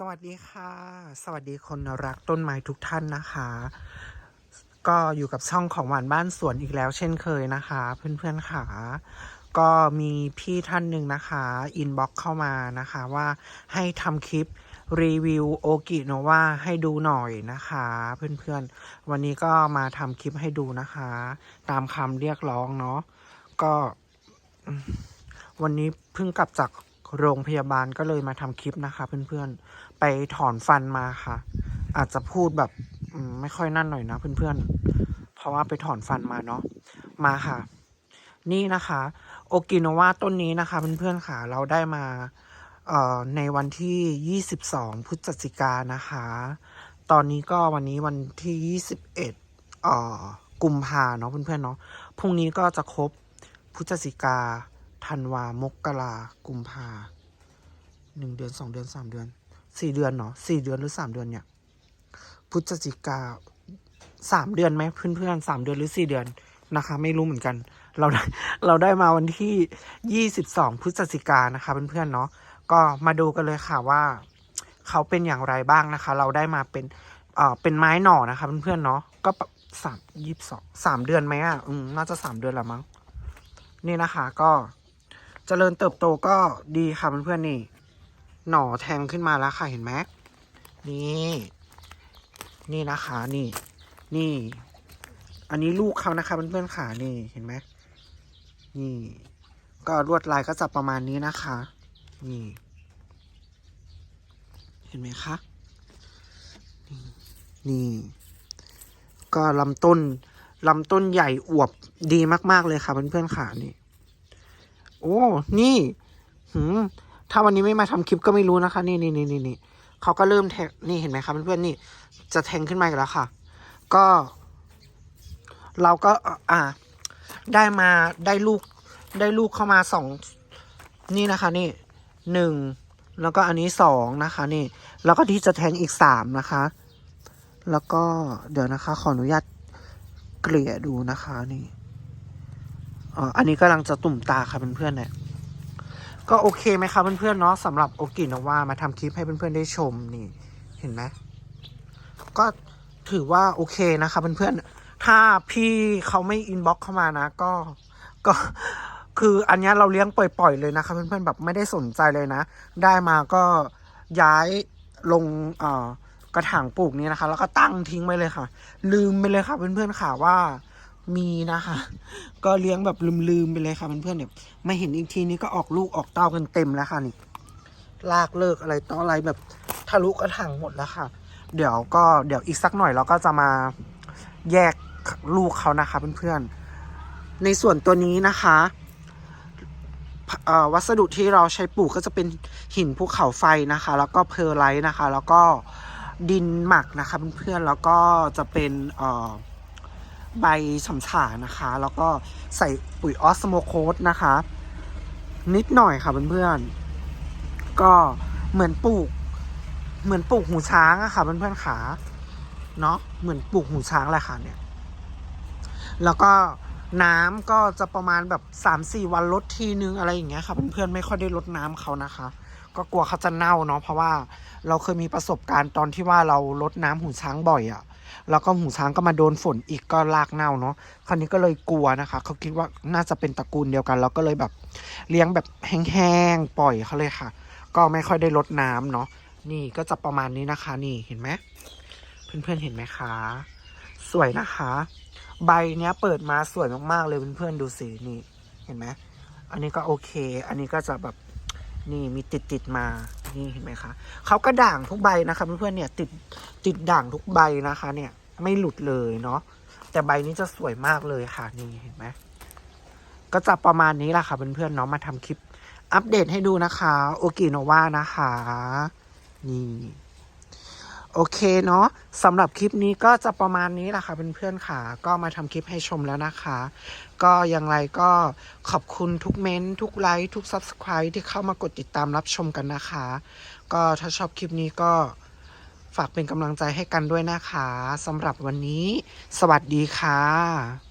สวัสดีค่ะ สวัสดีคนรักต้นไม้ทุกท่านนะคะ ก็อยู่กับช่องของหวานบ้านสวนอีกแล้วเช่นเคยนะคะ เพื่อนๆค่ะ ก็มีพี่ท่านหนึ่งนะคะอินบ็อกเข้ามานะคะว่าให้ทำคลิปรีวิวโอกิโนวาให้ดูหน่อยนะคะ เพื่อนๆ วันนี้ก็มาทำคลิปให้ดูนะคะ ตามคำเรียกร้องเนาะก็วันนี้เพิ่งกลับจาก โรงพยาบาลก็เลยมาทำคลิปนะคะ เพื่อนๆ ไปถอนฟันมาค่ะ อาจจะพูดแบบไม่ค่อยนั่นหน่อยนะเพื่อนๆ เพราะว่าไปถอนฟันมาเนาะ มาค่ะ นี่นะคะโอกิโนวาต้นนี้นะคะเพื่อนๆค่ะ เราได้มาในวันที่ 22 พฤศจิกานะคะ ตอนนี้ก็วันนี้วันที่ 21เอ่อกุมภาเนาะเพื่อนๆเนาะ พรุ่งนี้ก็จะครบพฤศจิกา ธันวามกรากุมภาหนึ่งเดือนสองเดือนสามเดือนสี่เดือนเนาะสี่เดือนหรือสามเดือนเนี่ยพฤศจิกาสามเดือนไหมเพื่อนๆสามเดือนหรือสี่เดือนนะคะ ไม่รู้เหมือนกัน เราได้เราได้มาวันที่ยี่สิบสองพฤศจิกานะคะเพื่อนๆเนาะก็มาดูกันเลยค่ะว่า เขาเป็นอย่างไรบ้างนะคะ เราได้มาเป็นเอ่อเป็นไม้หน่อนะคะเพื่อนๆเนาะก็สามยี่สิบสองสามเดือนไหมอะอืมน่าจะสามเดือนละมั้งนี่นะคะ ก็ เจริญเติบโตก็ดีค่ะเพื่อนๆนี่ หน่อแทงขึ้นมาแล้วค่ะเห็นไหมนี่ นี่นะคะนี่ นี่ อันนี้ลูกเขานะคะเพื่อนๆค่ะนี่เห็นไหมนี่ ก็ลวดลายก็จะประมาณนี้นะคะ นี่ เห็นไหมคะนี่นี่ก็ลำต้นลำต้นใหญ่อวบดีมาก ๆ เลยค่ะเพื่อนๆค่ะนี่ อ้ นี่หืมถ้าวันนี้ไม่มาทำคลิปก็ไม่รู้นะคะ นี่นี่นี่นี่นี่เขาก็เริ่มแทงนี่เห็นไหมคะเพื่อนๆนี่ จะแทงขึ้นมาอีกแล้วค่ะ ก็ เราก็อ่า ได้มาได้ลูก ได้ลูกเข้ามาสองนี่นะคะนี่หนึ่งแล้วก็อันนี้สองนะคะ นี่ แล้วก็ที่จะแทงอีกสามนะคะ แล้วก็เดี๋ยวนะคะ ขออนุญาตเกลี่ยดูนะคะนี่ อ๋ออันนี้กำลังจะตุ่มตาค่ะเพื่อนๆเนี่ยก็โอเคไหมคะเพื่อนๆเนาะสำหรับโอกินว่ามาทำคลิปให้เพื่อนๆได้ชมนี่เห็นไหมก็ถือว่าโอเคนะคะเพื่อนๆถ้าพี่เขาไม่อินบ็อกเข้ามานะ ก็ก็คืออันนี้เราเลี้ยงปล่อยๆเลยนะคะเพื่อนๆแบบไม่ได้สนใจเลยนะ ได้มาก็ย้ายลงเอ่อกระถางปลูกนี้นะคะ แล้วก็ตั้งทิ้งไว้เลยค่ะ ลืมไปเลยค่ะเพื่อนๆค่ะว่า มีนะคะ ก็เลี้ยงแบบลืมๆไปเลยค่ะเพื่อนๆเนี่ยไม่เห็นอีกทีนี้ก็ออกลูกออกเต้ากันเต็มแล้วค่ะนี่ลากเลิกอะไรต่ออะไรแบบทะลุกระถางหมดแล้วค่ะ เดี๋ยวก็เดี๋ยวอีกสักหน่อยเราก็จะมาแยกลูกเขานะคะเพื่อนๆ ในส่วนตัวนี้นะคะวัสดุที่เราใช้ปลูกก็จะเป็นหินภูเขาไฟนะคะ แล้วก็เพอร์ไลท์นะคะ แล้วก็ดินหมักนะคะเพื่อนๆแล้วก็จะเป็นเอ่อ ใบฉ่ำฉานะคะ แล้วก็ใส่ปุ๋ยออสโมโคสนะคะ นิดหน่อยค่ะเพื่อนๆ ก็เหมือนปลูก เหมือนปลูกหูช้างอะค่ะเพื่อนๆขาเนาะเหมือนปลูกหูช้างแหละค่ะเนี่ย แล้วก็น้ำก็จะประมาณแบบสามสี่วันลดทีนึงอะไรอย่างเงี้ยค่ะเพื่อนๆไม่ค่อยได้ลดน้ำเขานะคะ ก็กลัวเขาจะเน่าเนาะเพราะว่าเราเคยมีประสบการณ์ตอนที่ว่าเราลดน้ำหูช้างบ่อยอะ แล้วก็หูช้างก็มาโดนฝนอีกก็ลากเน่าเนาะคราวนี้ก็เลยกลัวนะคะ เขาคิดว่าน่าจะเป็นตระกูลเดียวกัน แล้วก็เลยแบบเลี้ยงแบบแห้งๆปล่อยเขาเลยค่ะ ก็ไม่ค่อยได้ลดน้ำเนาะนี่ก็จะประมาณนี้นะคะนี่เห็นไหมเพื่อนๆเห็นไหมคะ สวยนะคะ ใบเนี้ยเปิดมาสวยมากๆเลยเพื่อนๆดูสินี่เห็นไหมอันนี้ก็โอเค อันนี้ก็จะแบบ นี่มีติดติดมา นี่เห็นไหมคะเขาก็ด่างทุกใบนะคะเพื่อนๆเนี่ยติดติดด่างทุกใบนะคะ เนี่ย ไม่หลุดเลยเนาะแต่ใบนี้จะสวยมากเลยค่ะ นี่เห็นไหมก็จะประมาณนี้แหละค่ะเพื่อนๆเนาะมาทำคลิป อัปเดตให้ดูนะคะ โอกิโนวานะคะ นี่ โอเคเนาะสำหรับคลิปนี้ก็จะประมาณนี้แหละค่ะเพื่อนๆค่ะ ก็มาทำคลิปให้ชมแล้วนะคะ ก็อย่างไรก็ขอบคุณทุกเม้นทุกไลค์ทุก Subscribe ที่เข้ามากดติดตามรับชมกันนะคะ ก็ถ้าชอบคลิปนี้ก็ฝากเป็นกำลังใจให้กันด้วยนะคะสำหรับวันนี้ สวัสดีค่ะ